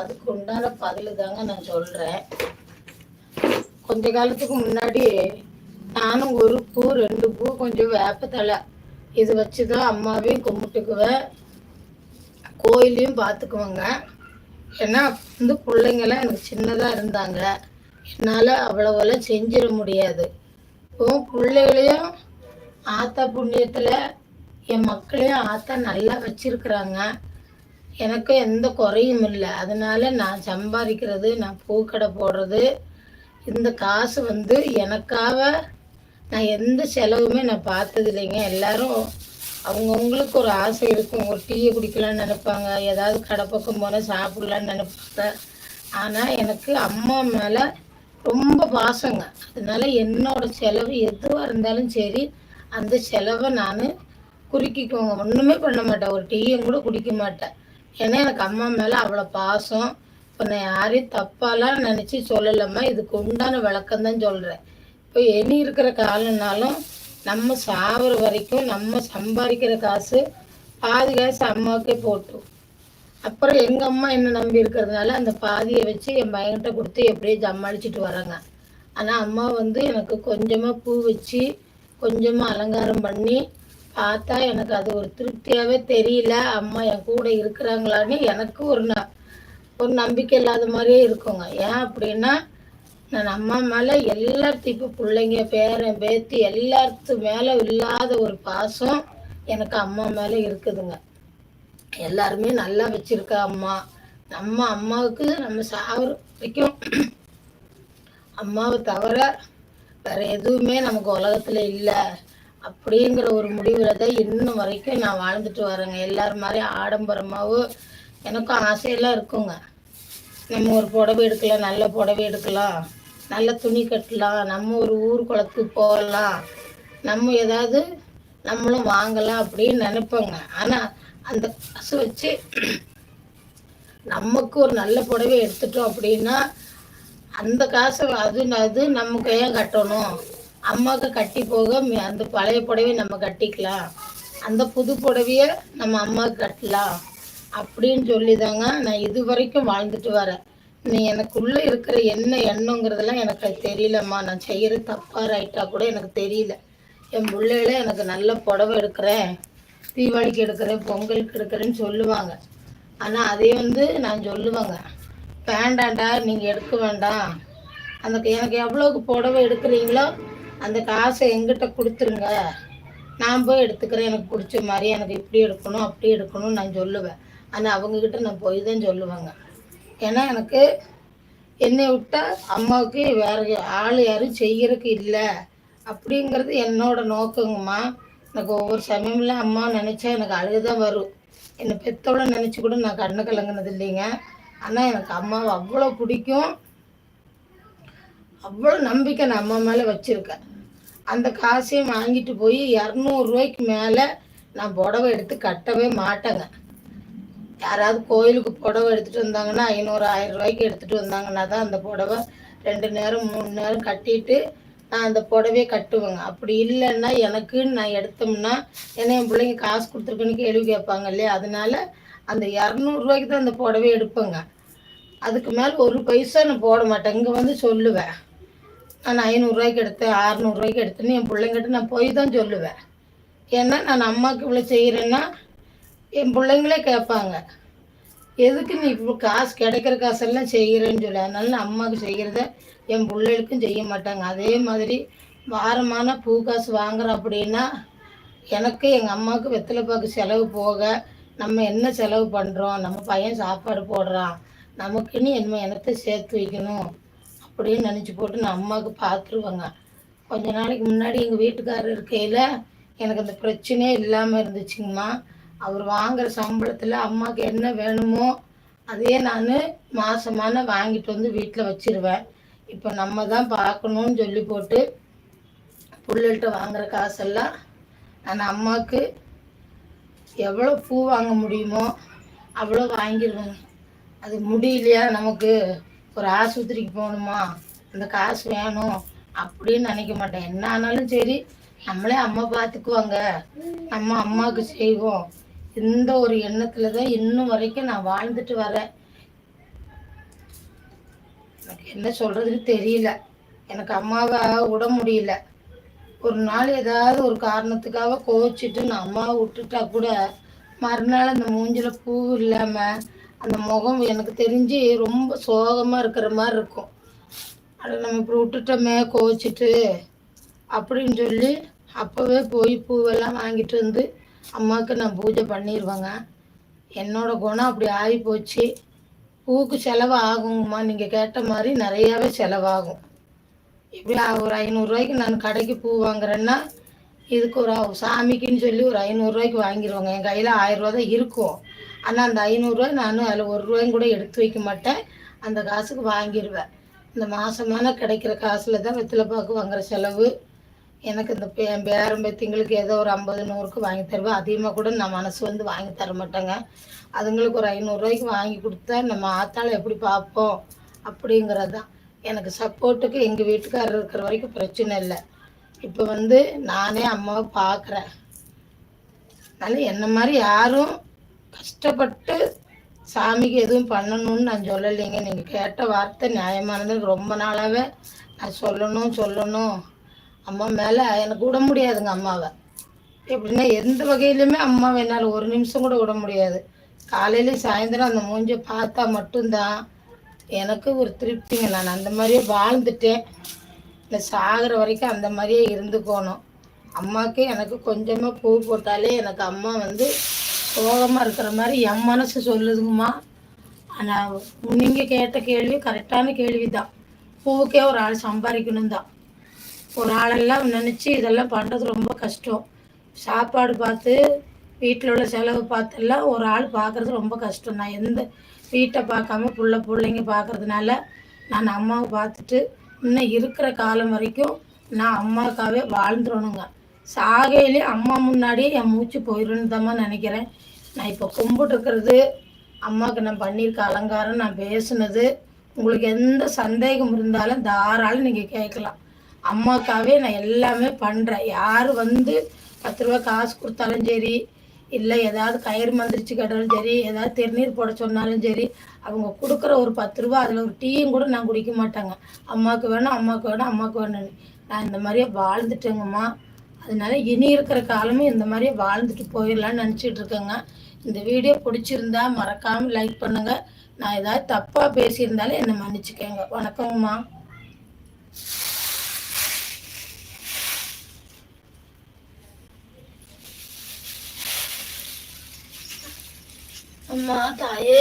அதுக்கு உண்டான பதில் தாங்க நான் சொல்கிறேன் கொஞ்ச காலத்துக்கு முன்னாடி நானும் ஒரு பூ ரெண்டு பூ கொஞ்சம் வேப்பத்தலை இது வச்சு தான் அம்மாவையும் கும்பிட்டுக்குவேன். கோயிலையும் பார்த்துக்குவேங்க. ஏன்னா வந்து பிள்ளைங்களாம் எனக்கு சின்னதாக இருந்தாங்க. என்னால் அவ்வளோவெல்லாம் செஞ்சிட முடியாது. இப்போ பிள்ளைகளையும் ஆத்தா புண்ணியத்தில் என் மக்களையும் ஆத்தா நல்லா வச்சிருக்கிறாங்க. எனக்கும் எந்த குறையும் இல்லை. அதனால நான் சம்பாதிக்கிறது நான் பூக்கடை போடுறது இந்த காசு வந்து எனக்காக நான் எந்த செலவுமே நான் பார்த்தது இல்லைங்க. எல்லாரும் அவங்கவுங்களுக்கு ஒரு ஆசை இருக்கும். ஒரு டீயை குடிக்கலாம்னு நினைப்பாங்க. ஏதாவது கடை பக்கம் போனால் சாப்பிடலான்னு நினைப்பாங்க. ஆனால் எனக்கு அம்மா மேலே ரொம்ப பாசங்க. அதனால என்னோட செலவு எதுவாக இருந்தாலும் சரி அந்த செலவை நான் குறுக்கிக்கோங்க ஒன்றுமே பண்ண மாட்டேன். ஒரு டீயும் கூட குடிக்க மாட்டேன். ஏன்னா எனக்கு அம்மா மேலே அவ்வளோ பாசம். இப்போ நான் யாரையும் தப்பாலாம் நினச்சி சொல்லலம்மா. இதுக்கு உண்டான விளக்கம் தான் சொல்கிறேன் இப்போ இனி இருக்கிற காலம்னாலும் நம்ம சாவர வரைக்கும் நம்ம சம்பாதிக்கிற காசு பாதி காசு அம்மாவுக்கே போட்டும். அப்புறம் எங்கள் அம்மா என்ன நம்பி இருக்கிறதுனால அந்த பாதியை வச்சு என் பையன்கிட்ட கொடுத்து எப்படியே சமாளிச்சுட்டு வராங்க. ஆனால் அம்மா வந்து எனக்கு கொஞ்சமாக பூ வச்சு கொஞ்சமாக அலங்காரம் பண்ணி பார்த்தா எனக்கு அது ஒரு திருப்தியாகவே தெரியல. அம்மா என் கூட இருக்கிறாங்களான்னு எனக்கு ஒரு ந ஒரு நம்பிக்கை இல்லாத மாதிரியே இருக்குங்க. ஏன் அப்படின்னா நான் அம்மா மேலே எல்லாத்தையும் இப்போ பிள்ளைங்க பேரன் பேத்தி எல்லாத்து மேலே இல்லாத ஒரு பாசம் எனக்கு அம்மா மேலே இருக்குதுங்க. எல்லாருமே நல்லா வச்சுருக்கா அம்மா. நம்ம அம்மாவுக்கு நம்ம சாவர வரைக்கும் அம்மாவை தவிர வேற எதுவுமே நமக்கு உலகத்துல இல்லை. அப்படிங்கிற ஒரு முடிவில் தான் இன்னும் வரைக்கும் நான் வாழ்ந்துட்டு வரேங்க. எல்லாரும் மாதிரி ஆடம்பரமாகவும் எனக்கும் ஆசையெல்லாம் இருக்குங்க. நம்ம ஒரு புடவை எடுக்கலாம் நல்ல புடவை எடுக்கலாம் நல்ல துணி கட்டலாம் நம்ம ஒரு ஊர் குளத்துக்கு போகலாம் நம்ம ஏதாவது நம்மளும் வாங்கலாம் அப்படின்னு நினைப்போங்க. ஆனால் அந்த காசு வச்சு நமக்கு ஒரு நல்ல புடவை எடுத்துட்டோம் அப்படின்னா அந்த காசை அது அது நமக்கு ஏன் கட்டணும். அம்மாவுக்கு கட்டி போக அந்த பழைய புடவையை நம்ம கட்டிக்கலாம். அந்த புது புடவைய நம்ம அம்மாவுக்கு கட்டலாம். அப்படின்னு சொல்லி தாங்க நான் இது வரைக்கும் வாழ்ந்துட்டு வரேன். நீ எனக்குள்ள இருக்கிற என்ன எண்ணங்கிறதெல்லாம் எனக்கு தெரியலம்மா. நான் செய்கிற தப்பா ரைட்டா கூட எனக்கு தெரியல. என் பிள்ளையில எனக்கு நல்ல புடவை எடுக்கிறேன். தீபாவளிக்கு எடுக்கிறேன் பொங்கலுக்கு எடுக்கிறேன்னு சொல்லுவாங்க. ஆனால் அதே வந்து நான் சொல்லுவேங்க வேண்டாண்டா நீங்கள் எடுக்க வேண்டாம். அந்த எனக்கு எவ்வளோக்கு புடவை எடுக்கிறீங்களோ அந்த காசை எங்கிட்ட கொடுத்துருங்க. நான் போய் எடுத்துக்கிறேன். எனக்கு பிடிச்ச மாதிரி எனக்கு இப்படி எடுக்கணும் அப்படி எடுக்கணும்னு நான் சொல்லுவேன். ஆனால் அவங்கக்கிட்ட நான் போய் தான் சொல்லுவேங்க. ஏன்னா எனக்கு என்னை விட்டால் அம்மாவுக்கு வேற ஆள் யாரும் செய்கிறதுக்கு இல்லை. அப்படிங்கிறது என்னோட நோக்கங்கம்மா. எனக்கு ஒவ்வொரு சமயம்ல அம்மா நினச்சா எனக்கு அழுகுதான் வரும். என்னை பெத்தோட நினச்சி கூட நான் கண்ணு கலங்கினது இல்லைங்க. ஆனால் எனக்கு அம்மாவை அவ்வளோ பிடிக்கும். அவ்வளோ நம்பிக்கை நான் அம்மா மேலே வச்சுருக்கேன். அந்த காசையும் வாங்கிட்டு போய் இரநூறுவாய்க்கு மேலே நான் புடவை எடுத்து கட்டவே மாட்டேங்க. யாராவது கோயிலுக்கு புடவை எடுத்துகிட்டு வந்தாங்கன்னா ஐநூறு ஆயிரம் ரூபாய்க்கு எடுத்துகிட்டு வந்தாங்கன்னா தான் அந்த புடவை ரெண்டு நேரம் மூணு நேரம் கட்டிட்டு நான் அந்த புடவையை கட்டுவேங்க. அப்படி இல்லைன்னா எனக்குன்னு நான் எடுத்தோம்னா ஏன்னா என் பிள்ளைங்க காசு கொடுத்துருக்குன்னு கேள்வி கேட்பாங்க இல்லையா? அதனால அந்த இரநூறுவாய்க்கு தான் அந்த புடவை எடுப்பேங்க. அதுக்கு மேலே ஒரு பைசா நான் போட மாட்டேன். இங்கே வந்து சொல்லுவேன். நான் ஐநூறுரூவாய்க்கு எடுத்தேன் அறநூறுவாய்க்கு எடுத்தேன்னு என் பிள்ளைங்கிட்ட நான் போய் தான் சொல்லுவேன். ஏன்னா நான் அம்மாவுக்கு இவ்வளோ செய்கிறேன்னா என் பிள்ளைங்களே கேட்பாங்க. எதுக்கு நீ இப்போ காசு கிடைக்கிற காசெல்லாம் செய்கிறேன்னு சொல்லி. அதனால நான் அம்மாவுக்கு செய்கிறத என் பிள்ளைகளுக்கும் செய்ய மாட்டாங்க. அதே மாதிரி வாரமான பூ காசு வாங்குறோம் அப்படின்னா எனக்கு எங்கள் அம்மாவுக்கு வெத்தலை பாக்கு செலவு போக நம்ம என்ன செலவு பண்ணுறோம் நம்ம பையன் சாப்பாடு போடுறான். நமக்குன்னு என்ன எனத்தை சேர்த்து வைக்கணும். அப்படின்னு நினச்சி போட்டு நான் அம்மாவுக்கு பார்த்துருவேங்க. கொஞ்ச நாளைக்கு முன்னாடி எங்கள் வீட்டுக்காரர் இருக்கையில் எனக்கு அந்த பிரச்சனையே இல்லாமல் இருந்துச்சுங்கம்மா. அவர் வாங்குற சம்பளத்தில் அம்மாவுக்கு என்ன வேணுமோ அதையே நான் மாசமான வாங்கிட்டு வந்து வீட்டில் வச்சிருவேன். இப்போ நம்ம தான் பார்க்கணும்னு சொல்லி போட்டு பிள்ளைகிட்ட வாங்குற காசெல்லாம் நான் அம்மாவுக்கு எவ்வளோ பூ வாங்க முடியுமோ அவ்வளோ வாங்கிடுவேங்க அது முடியலையா நமக்கு? ஒரு ஆஸ்பத்திரிக்கு போகணுமா? அந்த காசு வேணும் அப்படின்னு நினைக்க மாட்டேன். என்ன ஆனாலும் சரி நம்மளே அம்மா பார்த்துக்குவாங்க. நம்ம அம்மாவுக்கு செய்வோம். இந்த ஒரு எண்ணத்துல தான் இன்னும் வரைக்கும் நான் வாழ்ந்துட்டு வரேன். எனக்கு என்ன சொல்றதுன்னு தெரியல. எனக்கு அம்மாவை விட முடியல. ஒரு நாள் ஏதாவது ஒரு காரணத்துக்காக கோவிச்சிட்டு நான் அம்மாவை விட்டுட்டா கூட மறுநாள் அந்த மூஞ்சில் பூ இல்லாமல் அந்த முகம் எனக்கு தெரிஞ்சு ரொம்ப சோகமாக இருக்கிற மாதிரி இருக்கும். அதை நம்ம இப்படி விட்டுட்டோமே கோச்சிட்டு அப்படின்னு சொல்லி அப்போவே போய் பூவெல்லாம் வாங்கிட்டு வந்து அம்மாவுக்கு நான் பூஜை பண்ணிடுவேங்க என்னோடய குணம் அப்படி ஆகி போச்சு பூவுக்கு செலவு ஆகுங்கம்மா. நீங்கள் கேட்ட மாதிரி நிறையாவே செலவாகும். இப்படி ஒரு ஐநூறுரூவாய்க்கு நான் கடைக்கு பூ வாங்குறேன்னா இதுக்கு ஒரு சாமிக்குன்னு சொல்லி ஒரு ஐநூறுரூவாய்க்கு வாங்கிடுவாங்க என் கையில் ஆயிரம் ரூபா தான் இருக்கும். ஆனால் அந்த ஐநூறுரூவா நான் அதில் ஒரு ரூபாயும் கூட எடுத்து வைக்க மாட்டேன். அந்த காசுக்கு வாங்கிடுவேன் இந்த மாதமான கிடைக்கிற காசில் தான் வெத்திலை பாக்கு வாங்குற செலவு. எனக்கு இந்த பே பேரம் பேத்திங்களுக்கு ஏதோ ஒரு ஐம்பது நூறுக்கு வாங்கி தருவேன். அதிகமாக கூட நான் மனசு வந்து வாங்கி தர மாட்டேங்க. அதுங்களுக்கு ஒரு ஐநூறுரூவாய்க்கு வாங்கி கொடுத்தா நம்ம ஆத்தால் எப்படி பார்ப்போம்? அப்படிங்கிறது தான். எனக்கு சப்போர்ட்டுக்கு எங்கள் வீட்டுக்காரர் இருக்கிற வரைக்கும் பிரச்சனை இல்லை. இப்போ வந்து நானே அம்மாவை பார்க்குறேன். அதனால் என்ன மாதிரி யாரும் கஷ்டப்பட்டு சாமிக்கு எதுவும் பண்ணணும்னு நான் சொல்லலைங்க. நீங்கள் கேட்ட வார்த்தை நியாயமானது ரொம்ப நாளாகவே நான் சொல்லணும் சொல்லணும். அம்மா மேலே எனக்கு விட முடியாதுங்க அம்மாவை. எப்படின்னா எந்த வகையிலுமே அம்மாவை என்னால் ஒரு நிமிஷம் கூட விட முடியாது. காலையில சாயந்தரம் அந்த மூஞ்சை பார்த்தா மட்டும்தான் எனக்கு ஒரு திருப்திங்க. நான் அந்த மாதிரியே வாழ்ந்துட்டேன். இந்த சாகிற வரைக்கும் அந்த மாதிரியே இருந்துக்கணும் அம்மாவுக்கு எனக்கு கொஞ்சமாக பூ போட்டாலே எனக்கு அம்மா வந்து சோகமாக இருக்கிற மாதிரி என் மனசு சொல்லுதுங்கம்மா. ஆனால் நீங்கள் கேட்ட கேள்வி கரெக்டான கேள்வி தான் பூவுக்கே ஒரு ஆள் சம்பாதிக்கணும் தான் ஒரு ஆளெல்லாம் நினச்சி இதெல்லாம் பண்ணுறது ரொம்ப கஷ்டம். சாப்பாடு பார்த்து வீட்டில் உள்ள செலவு பார்த்தெல்லாம் ஒரு ஆள் பார்க்குறது ரொம்ப கஷ்டம். நான் எந்த வீட்டை பார்க்காம புள்ள பிள்ளைங்க பார்க்கறதுனால நான் அம்மாவை பார்த்துட்டு இன்னும் இருக்கிற காலம் வரைக்கும் நான் அம்மாவுக்காகவே வாழ்ந்துடணுங்க. சாகையிலே அம்மா முன்னாடியே என் மூச்சு போயிடுன்னு தான் நினைக்கிறேன். நான் இப்போ கும்பிட்டுருக்கிறது அம்மாவுக்கு நான் பண்ணியிருக்க அலங்காரம் நான் பேசுனது உங்களுக்கு எந்த சந்தேகம் இருந்தாலும் தாராளம் நீங்கள் கேட்கலாம். அம்மாக்காகவே நான் எல்லாமே பண்ணுறேன் யார் வந்து பத்து ரூபா காசு கொடுத்தாலும் சரி இல்லை ஏதாவது கயிறு மந்திரிச்சு கேட்டாலும் சரி ஏதாவது திருநீர் போட சொன்னாலும் சரி அவங்க கொடுக்குற ஒரு பத்து ரூபா அதில் ஒரு டீயும் கூட நான் குடிக்க மாட்டாங்க. அம்மாவுக்கு வேணும் அம்மாவுக்கு வேணும் அம்மாவுக்கு வேணும்னு. நான் இந்த மாதிரியே வாழ்ந்துட்டேங்கம்மா. அதனால இனி இருக்கிற காலமும் இந்த மாதிரி வாழ்ந்துட்டு போயிடலான்னு நினச்சிட்டு இருக்கேங்க. இந்த வீடியோ பிடிச்சிருந்தா மறக்காமல் லைக் பண்ணுங்கள் நான் ஏதாவது தப்பாக பேசியிருந்தாலும் என்னை மன்னிச்சுக்கோங்க. வணக்கங்கம்மா அம்மா தாயே.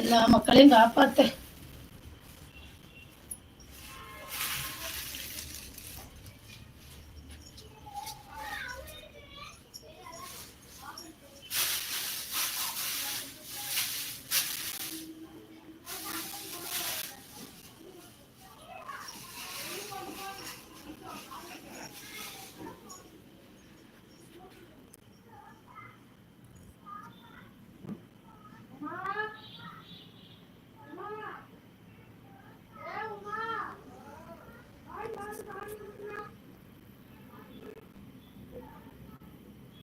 எல்லா மக்களையும் காப்பாற்று